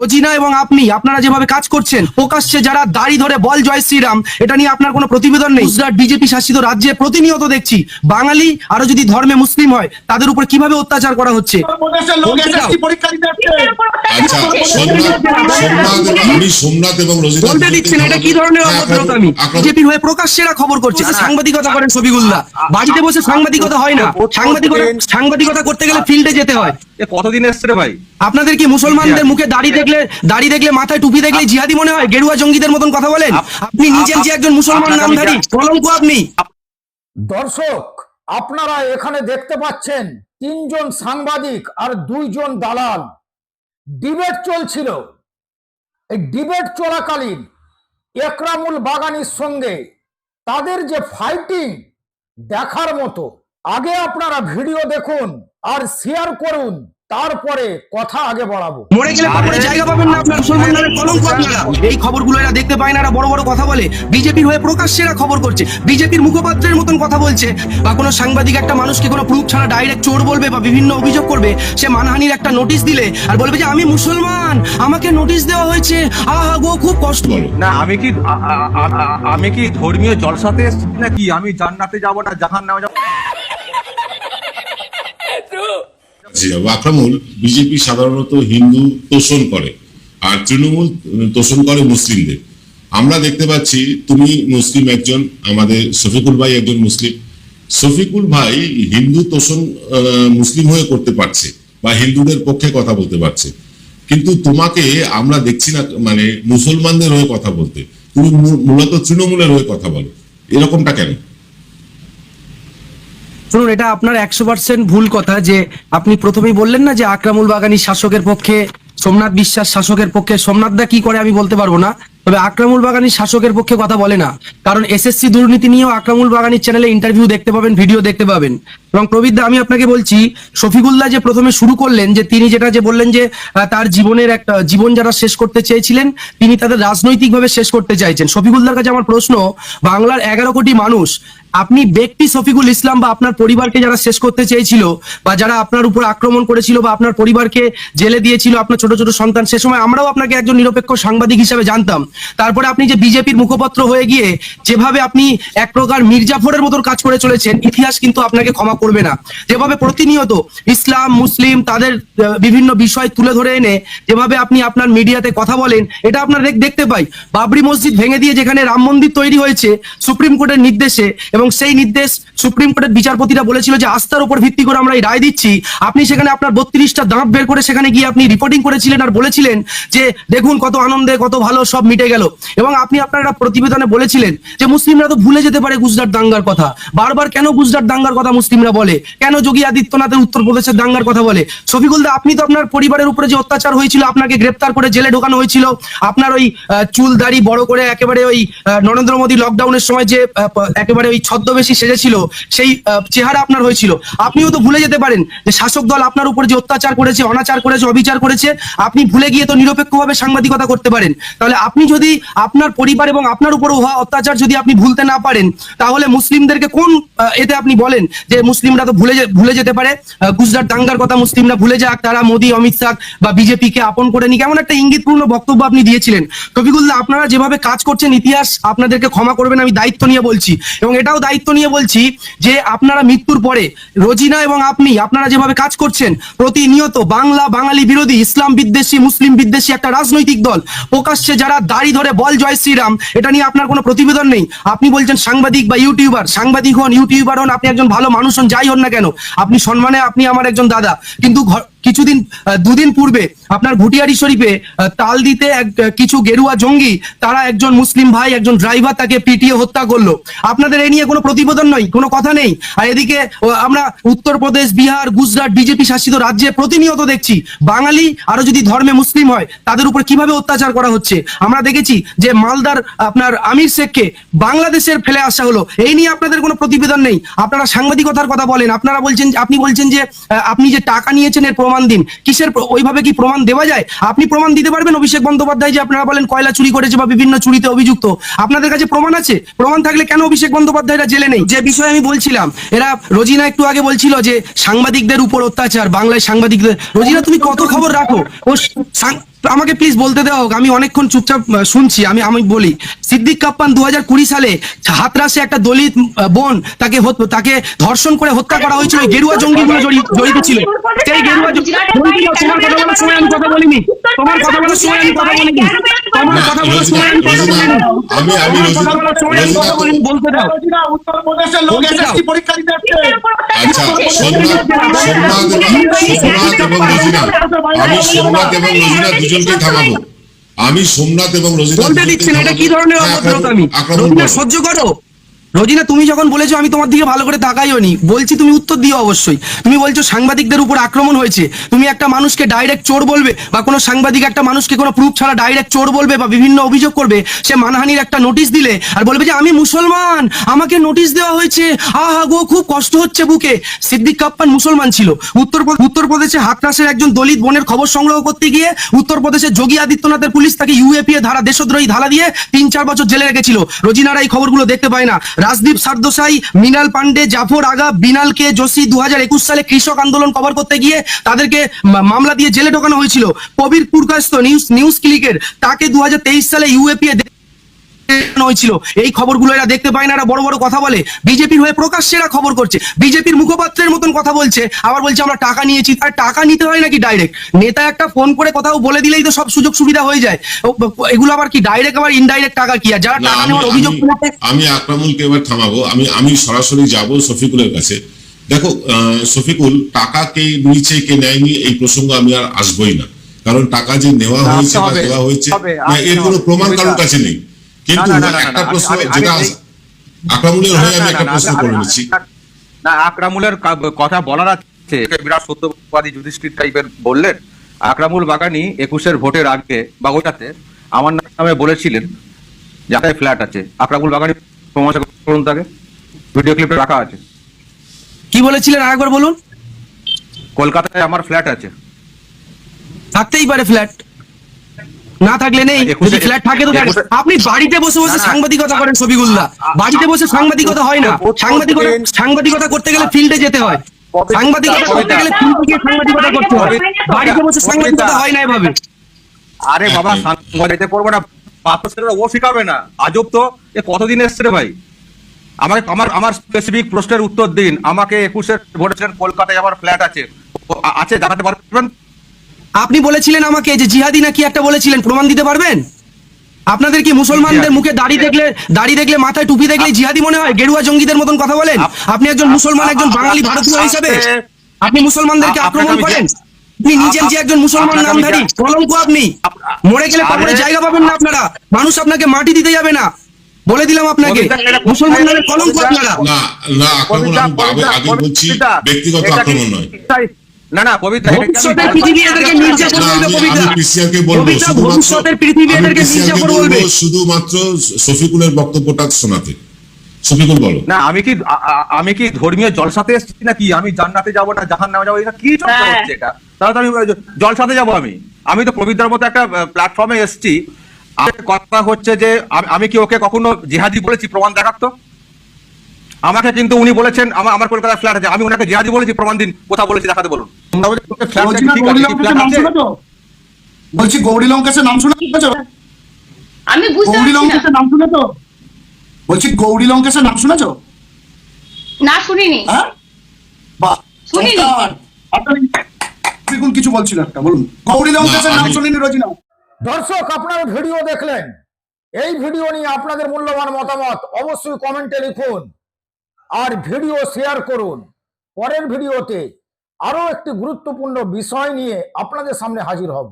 রোজিনা এবং আপনি আপনারা যেভাবে কাজ করছেন প্রকাশ্যে যারা দাড়ি ধরে বল জয় শ্রীরাম এটা নিয়ে আপনার কোনো প্রতিবেদন নেই। গুজরাট বিজেপি শাসিত রাজ্যে প্রতিনিয়ত দেখছি বাঙালি আরও যদি ধর্মে মুসলিম হয় তাদের উপর কীভাবে অত্যাচার করা হচ্ছে? আচ্ছা সোমনাথ সোমনাথ আমি সোমনাথ এবং বলতে দিচ্ছেন এটা কি ধরনের হ্যাঁ, অভদ্রতা আমি? আপনার- হয়ে প্রকাশ্যে এরা খবর করছে। সাংবাদিকতা করেন ছবিগুল্লা বাড়িতে বসে সাংবাদিকতা হয় না। সাংবাদিকতা সাংবাদিকতা করতে গেলে ফিল্ডে যেতে হয়। এ কতদিন এসছে রে ভাই? আপনাদের কি মুসলমানদের মুখে দাড়ি দেখলে দাড়ি দেখলে মাথায় টুপি দেখলে জিহাদি মনে হয়? গেরুয়া জঙ্গিদের মতন কথা বলেন? আপনি নিজের যে একজন মুসলমান নামধারী কলঙ্ক আপনি। দর্শক আপনারা এখানে দেখতে পাচ্ছেন তিনজন সাংবাদিক আর দুইজন দালাল। ডিবেট চলছিল। এই ডিবেট চলাকালীন একরামুল বাগানির সঙ্গে তাদের যে ফাইটিং দেখার মতো আগে আপনারা ভিডিও দেখুন আর শেয়ার করুন তারপরে কথা আগে বাড়াবো। মরে গেলে কবরে জায়গা পাবেন না আপনার মুসলমান নামে কলঙ্ক আপনারা। এই খবরগুলো এরা দেখতে পায় না এরা বড় বড় কথা বলে। বিজেপির হয়ে প্রকাশ্যে এরা খবর করছে। বিজেপির মুখপাত্রের মতন কথা বলছে। বা কোনো সাংবাদিক একটা মানুষকে কোনো প্রুফ ছাড়া ডাইরেক্ট চোর বলবে বা বিভিন্ন অভিযোগ করবে সে মানহানির একটা নোটিশ দিলে আর বলবে যে আমি মুসলমান আমাকে নোটিশ দেওয়া হয়েছে। আহা গো খুব কষ্ট। না আমি কি আমি কি ধর্মীয় জলসাতে এসছি নাকি? আমি জান্নাতে যাব না জাহান নামে যাব বিজেপি সাধারণত হিন্দু তোষণ করে আর তৃণমূল তোষণ করে মুসলিমদের। আমরা দেখতে পাচ্ছি তুমি মুসলিম একজন, আমাদের শফিকুল ভাই একজন মুসলিম। শফিকুল ভাই হিন্দু তোষণ মুসলিম হয়ে করতে পারছে বা হিন্দুদের পক্ষে কথা বলতে পারছে। কিন্তু তোমাকে আমরা দেখছি না মানে মুসলমানদের হয়ে কথা বলতে। তুমি মূলত তৃণমূলের হয়ে কথা বলো। এরকমটা কেন? শুনুন, এটা আপনার একশো পার্সেন্ট ভুল কথা যে আপনি প্রথমেই বললেন না যে আকরামুল বাগানি শাসকের পক্ষে, সোমনাথ বিশ্বাস শাসকের পক্ষে, সোমনাথ দা কি করে আমি বলতে পারব না, তবে আকরামুল বাগানি শাসকের পক্ষে কথা বলে না। কারণ এসএসসি দুর্নীতি নিয়েও আকরামুল বাগানির চ্যানেলে ইন্টারভিউ দেখতে পাবেন ভিডিও দেখতে পাবেন। এবং প্রবীরদা আমি আপনাকে বলছি, শফিকুল্লাহ যে প্রথমে শুরু করলেন, যে তিনি যেটা যে বললেন যে তার জীবনের একটা, জীবন যারা শেষ করতে চেয়েছিলেন, তিনি তাদের রাজনৈতিকভাবে শেষ করতে চাইছেন। শফিকুল্লাহর কাছে আমার প্রশ্ন, বাংলার এগারো কোটি মানুষ, আপনি ব্যক্তি শফিকুল ইসলাম বা আপনার পরিবারকে যারা শেষ করতে চেয়েছিল, বা যারা আপনার উপর আক্রমণ করেছিল, বা আপনার পরিবারকে জেলে দিয়েছিল, আপনার ছোট ছোট সন্তান, সে সময় আমরাও আপনাকে একজন নিরপেক্ষ সাংবাদিক হিসেবে জানতাম। তারপরে আপনি যে বিজেপির মুখপত্র হয়ে গিয়ে, যেভাবে আপনি এক প্রকার মির্জাফরের মতন কাজ করে চলেছেন, ইতিহাস কিন্তু আপনাকে ক্ষমা করবে না। যেভাবে প্রতিনিয়ত ইসলাম, মুসলিম তাদের বিভিন্ন বিষয় তুলে ধরে এনে যেভাবে আপনি আপনার মিডিয়াতে কথা বলেন, এটা আপনার দেখতে পাই। বাবরি মসজিদ ভেঙে দিয়ে যেখানে রাম মন্দির তৈরি হয়েছে, সুপ্রিম কোর্টের নির্দেশে, এবং সেই নির্দেশ সুপ্রিম কোর্টের বিচারপতিরা বলেছিল যে আস্থার উপর ভিত্তি করে আমরা এই রায় দিচ্ছি। আপনি সেখানে আপনার বত্রিশটা দাঁত বের করে সেখানে গিয়ে আপনি রিপোর্টিং করেছিলেন আর বলেছিলেন যে, দেখুন কত আনন্দে, কত ভালো, সব মিটে গেল। এবং আপনি আপনার একটা প্রতিবেদনে বলেছিলেন যে, মুসলিমরা তো ভুলে যেতে পারে গুজরাট দাঙ্গার কথা। বারবার কেন গুজরাট দাঙ্গার কথা মুসলিমরা বলে। কেন যোগী আদিত্যনাথের উত্তরপ্রদেশের দাঙ্গার কথা বলে? শফিকুল দা, আপনি তো আপনার পরিবারের উপরে যে অত্যাচার হয়েছিল, আপনাকে গ্রেপ্তার করে জেলে ঢোকানো হয়েছিল, আপনার ওই চুল দাড়ি বড় করে একেবারে ওই নরেন্দ্র মোদী লকডাউনের সময় যে একেবারে ওই ছদ্মবেশী সেজেছিল, সেই চেহারা আপনার হয়েছিল। আপনিও তো ভুলে যেতে পারেন যে শাসক দল আপনার উপর যে অত্যাচার করেছে, অনাচার করেছে, অবিচার করেছে, আপনি ভুলে গিয়ে তো নিরপেক্ষভাবে সাংবাদিকতা করতে পারেন। তাহলে আপনি যদি আপনার পরিবার এবং আপনার উপর হওয়া অত্যাচার যদি আপনি ভুলতে না পারেন, তাহলে মুসলিমদেরকে কোন এতে আপনি বলেন যে মুসলিমরা তো ভুলে ভুলে যেতে পারে। গুজরাট দাঙ্গার কথা মুসলিমরা ভুলে যাক, তারা মোদী, অমিত শাহ বা বিজেপিকে আপন করে নি কেমন একটা ইঙ্গিতপূর্ণ বক্তব্য আপনি দিয়েছিলেন। রফিকুল্লাহ আপনারা যেভাবে কাজ করছেন ইতিহাস আপনাদেরকে ক্ষমা করবেন, আমি দায়িত্ব নিয়ে বলছি। এবং এটাও দায়িত্ব নিয়ে বলছি যে, আপনারা মৃত্যুর পরে রোজিনা এবং আপনি, আপনারা যেভাবে কাজ করছেন, প্রতিনিয়ত বাংলা, বাঙালি বিরোধী, ইসলাম বিদ্বেষী, মুসলিম বিদ্বেষী একটা রাজনৈতিক দল, প্রকাশ্যে যারা দাড়ি ধরে বল জয় শ্রীরাম, এটা নিয়ে আপনার কোনো প্রতিবেদন নেই। আপনি বলছেন সাংবাদিক বা ইউটিউবার, সাংবাদিক হন, ইউটিউবার হন, আপনি একজন ভালো মানুষ হন যাই হন না কেন আপনি সম্মানে আপনি আমার একজন দাদা কিন্তু কিছুদিন দুদিন পূর্বে আপনার ঘুটিয়ারি শরীফে তাল দিতে এক কিছু গেরুয়া জঙ্গি, তারা একজন মুসলিম ভাই, একজন ড্রাইভার তাকে পিটিয়ে হত্যা করল। আপনাদের এই নিয়ে কোনো প্রতিবেদন নয় কোনো কথা নেই? আর এদিকে আমরা উত্তরপ্রদেশ, বিহার, গুজরাট, বিজেপি শাসিত রাজ্যে প্রতিনিয়ত দেখছি, বাঙালি আরও যদি ধর্মে মুসলিম হয়, তাদের উপর কীভাবে অত্যাচার করা হচ্ছে? আমরা দেখেছি যে মালদার আপনার আমির শেখকে বাংলাদেশের ফেলে আসা হলো। এই নিয়ে আপনাদের কোনো প্রতিবেদন নেই? আপনারা সাংবাদিকতার কথা বলেন, আপনারা বলছেন আপনি বলছেন যে আপনি যে টাকা নিয়েছেন এর প্রমাণ দিন। কিসের ওইভাবে কি প্রমাণ দেওয়া যায়? আপনি প্রমাণ দিতে পারবেন অভিষেক বন্দ্যোপাধ্যায় যে আপনারা বলেন কয়লা চুরি করেছে বা বিভিন্ন চুরিতে অভিযুক্ত। আপনাদের কাছে প্রমাণ আছে? প্রমাণ থাকলে কেন অভিষেক বন্দ্যোপাধ্যায়রা জেলে নেই? যে বিষয়ে আমি বলছিলাম, এরা রোজিনা একটু আগে বলছিল যে সাংবাদিকদের উপর অত্যাচার, বাংলায় সাংবাদিকদের রোজিনা, তুমি কত খবর রাখো? ও সাং- আমাকে প্লিজ বলতে দেওয়া হোক আমি অনেকক্ষণ চুপচাপ শুনছি আমি আমি বলি। সিদ্দিক কাপ্পান দু হাজার কুড়ি সালে হাতরাসে একটা দলিত বোন তাকে হত- তাকে ধর্ষণ করে হত্যা করা হয়েছিল গেরুয়া জঙ্গিগুলো জড়ি- জড়িত ছিল। সেই গেরুয়া জ- বলছি না, তোমার কথা বলার সময় আমি কথা বলিনি? তোমার কথা বলার সময় আমি কথা বলিনি? তোমার কথা বলার সময় আমি কথা বলিনি? আমি আমি কথা বলার সময় আমি কথা বলিনি বলতে দাও। উত্তরপ্রদেশের লোক এসএসসি পরীক্ষা দিতে আচ্ছা সোমনাথ সোমনাথ এবং সোমনাথ এবং রোজিনা আমি সোমনাথ এবং রোজিনা দুজনকে থামাবো আমি সোমনাথ এবং দুজনকেই এটা কি ধরনের হ্যাঁ, অভদ্রতা আমি সহ্য করো। রোজিনা, তুমি যখন বলেছ আমি তোমার দিকে ভালো করে তাকাইও নি বলছি তুমি উত্তর দিও অবশ্যই। তুমি বলছো সাংবাদিকদের উপর আক্রমণ হয়েছে, তুমি একটা মানুষকে ডাইরেক্ট চোর বলবে বা কোনো সাংবাদিক একটা মানুষকে কোনো প্রুফ ছাড়া ডাইরেক্ট চোর বলবে বা বিভিন্ন অভিযোগ করবে, সে মানহানির একটা নোটিশ দিলে আর বলবে যে, আমি মুসলমান, আমাকে নোটিশ দেওয়া হয়েছে। আহা গো, খুব কষ্ট হচ্ছে বুকে। সিদ্দিক কাপ্পান মুসলমান ছিল। উত্তর উত্তরপ্রদেশে হাতরাসের একজন দলিত বোনের খবর সংগ্রহ করতে গিয়ে উত্তরপ্রদেশের যোগী আদিত্যনাথের পুলিশ তাকে ইউএপিএ ধারা দেশদ্রোহী ধারা দিয়ে তিন চার বছর জেলে রেখেছিল। রোজিনারা এই খবরগুলো দেখতে পায় না। রাজদীপ সারদোসাই মিনাল পান্ডে জাফর আগা বিনালকে যোশী দু হাজার একুশ সালে কৃষক আন্দোলন কভার করতে গিয়ে তাদেরকে মামলা দিয়ে জেলে ঢোকানো হয়েছিল। কবির পুরকাস্ত নিউজ নিউজ ক্লিকের তাকে দু সালে ইউএপিএ হয়েছিল। এই খবরগুলো এরা দেখতে পায় না এরা বড় বড় কথা বলে। বিজেপির হয়ে প্রকাশ্যে এরা খবর করছে। বিজেপির মুখপাত্রের মতন কথা বলছে। আবার বলছে আমরা টাকা নিয়েছি। আর টাকা নিতে হয় নাকি ডাইরেক্ট নেতা একটা ফোন করে কোথাও বলে দিলেই তো সব সুযোগ সুবিধা হয়ে যায়। এগুলো আবার কি ডাইরেক্ট আবার ইনডাইরেক্ট টাকা কি? আর যারা টাকা নেওয়ার অভিযোগ আমি- আক্রমণকে এবার থামাবো। আমি আমি সরাসরি যাব শফিকুলের কাছে। দেখো আহ, শফিকুল টাকা কে নিচে কে নেয়নি এই প্রসঙ্গ আমি আর আসবই না। কারণ টাকা যে নেওয়া হয়েছে বা দেওয়া হয়েছে এর কোনো প্রমাণ কারোর কাছে নেই। কিন্তু না, না, না, না, একটা প্রশ্ন যেটা আমি- হয়ে আমি একটা প্রশ্ন করে নিচ্ছি। না, না আকরামুলের কথা বলার আছে বিরাট সত্যবাদী যুধিষ্ঠির টাইপের বললেন আকরামুল বাগানি একুশের ভোটের আগে বা ওটাতে আমার নামে বলেছিলেন যাতে ফ্ল্যাট আছে। আকরামুল বাগানি প্রমাণ করুন তাকে। ভিডিও ক্লিপে রাখা আছে। কি বলেছিলেন আরেকবার বলুন? কলকাতায় আমার ফ্ল্যাট আছে। থাকতেই পারে ফ্ল্যাট। না থাকলে নেই যদি ফ্ল্যাট থাকে তো থাকে। আপনি বাড়িতে বসে বসে। সাংবাদিকতা করেন ছবিগুল্লা বাড়িতে বসে সাংবাদিকতা হয় না। সাংবাদিকতা সাংবাদিকতা করতে গেলে ফিল্ডে যেতে হয়। সাংবাদিকতা করতে গেলে ফিল্ডে গিয়ে সাংবাদিকতা করতে হয়। বাড়িতে বসে সাংবাদিকতা হয় না এভাবে। আরে বাবা সাংবাদিকতা করব না। পাত্র ছেলেরা ও শিখাবে না। আজব তো। এ কতদিন এসছে রে ভাই? আমাকে আমার আমার স্পেসিফিক প্রশ্নের উত্তর দিন। আমাকে একুশে ভোটেছিলেন কলকাতায় আমার ফ্ল্যাট আছে। আছে দেখাতে পারবেন? আপনি বলেছিলেন আমাকে যে জিহাদি না কি একটা বলেছিলেন প্রমাণ দিতে পারবেন? আপনাদের কি মুসলমানদের মুখে দাড়ি দেখলে দাড়ি দেখলে মাথায় টুপি দেখলে জিহাদি মনে হয় গেরুয়া জঙ্গিদের মতন কথা বলেন? আপনি একজন মুসলমান একজন বাঙালি ভারতীয় হিসেবে? আপনি- আপনি মুসলমানদেরকে আক্রমণ করেন? আপনি নিজের যে একজন মুসলমান নামধারী কলঙ্ক আপনি। মরে গেলে কবরে জায়গা পাবেন না আপনারা। মানুষ আপনাকে মাটি দিতে যাবে না। বলে দিলাম আপনাকে। কবিতা, এটা- মুসলমান কলঙ্ক আপনারা। না না আক্রমণ আমি আগে- বলছি ব্যক্তিগত আক্রমণ নয়। না না ভবিষ্যতের পৃথিবী এদেরকে নির্যাতন করবে আমি- কবিতা আমি পিসিআরকে বলব ভবিষ্যতের পৃথিবী এদেরকে নির্যাতন বলবে শুধুমাত্র শফিকুলের বক্তব্যটা শোনাতে। শফিকুল বলো। না আমি কি আমি কি ধর্মীয় জলসাতে এসেছি নাকি? আমি জান্নাতে যাব না জাহান নামে যাব? এটা কি চর্চা হ্যাঁ। হচ্ছে এটা? তাহলে তো আমি জলসাতে যাব আমি। আমি তো পবিত্রার মতো একটা প্ল্যাটফর্মে এসেছি। আর কথা হচ্ছে যে আমি কি ওকে কখনো জিহাদি বলেছি? প্রমাণ দেখাতো আমাকে কিন্তু উনি বলেছেন আমার আমার কলকাতায় ফ্ল্যাট আছে। আমি ওনাকে জিহাদি বলেছি প্রমাণ দিন কোথাও বলেছি দেখাতে বলুন। বলছো, গৌরী লঙ্কেশের নাম বলছি গৌরী লঙ্কেশের নাম বলছি গৌরী লঙ্কেশের নাম শুনেছো না শুনিনি। হ্যাঁ? বাহ শুনিনি। চমৎকার। আপনার কিছু বলছিল একটা বলুন। গৌরী লঙ্কেশের নাম শুনিনি রোজিনা। দর্শক আপনারা ভিডিও দেখলেন। এই ভিডিও নিয়ে আপনাদের মূল্যবান মতামত অবশ্যই কমেন্টে লিখুন। আর ভিডিও শেয়ার করুন। পরের ভিডিওতে আরও একটি গুরুত্বপূর্ণ বিষয় নিয়ে আপনাদের সামনে হাজির হব।